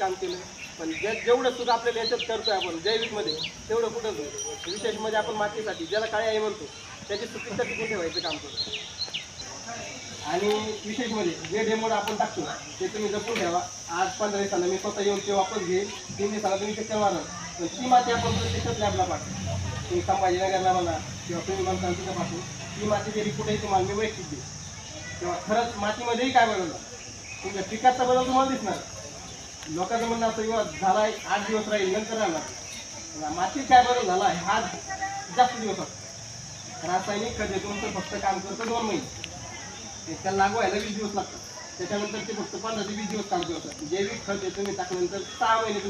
काम केलं. पण जे जेवढं सुद्धा आपल्याला याच्यात करतोय आपण जैविकमध्ये तेवढं कुठंच नाही विशेष म्हणजे आपण मातीसाठी ज्याला काय आहे म्हणतो त्याची सुपिकता टिकून ठेवायचं काम करतो आणि विशेष म्हणजे जे डेमोड आपण टाकतो ते तुम्ही जपून ठेवा. आज पंधरा दिवसाला मी स्वतः येऊन ते वापस घेईल तीन दिवसाला तुम्ही चक्कर मारा पण ती माती आपण प्रत्यक्षात लॅबला पाठवू. तुम्ही संभाजीनगरला म्हणा किंवा तुम्ही म्हणता तिथं पाठवू. ती माती जरी कुठेही तुम्हाला मी वैयक्तिक देईल किंवा खरंच मातीमध्येही काय बदल तुमच्या पिकाचा बदल तुम्हाला दिसणार. लोकांचं म्हणणं असं किंवा झाला एक आठ दिवस राहील नंतर राहणार. मातीत काय बरोबर झाला आहे? हा जास्त दिवस असतो रासायनिक खत येतो तुमचं फक्त काम करतं दोन महिने. ते त्याला लागू व्हायला वीस दिवस लागतात. त्याच्यानंतर ते फक्त पंधरा ते वीस दिवस काम करतात. जैविक खत हे तुम्ही टाकल्यानंतर सहा महिने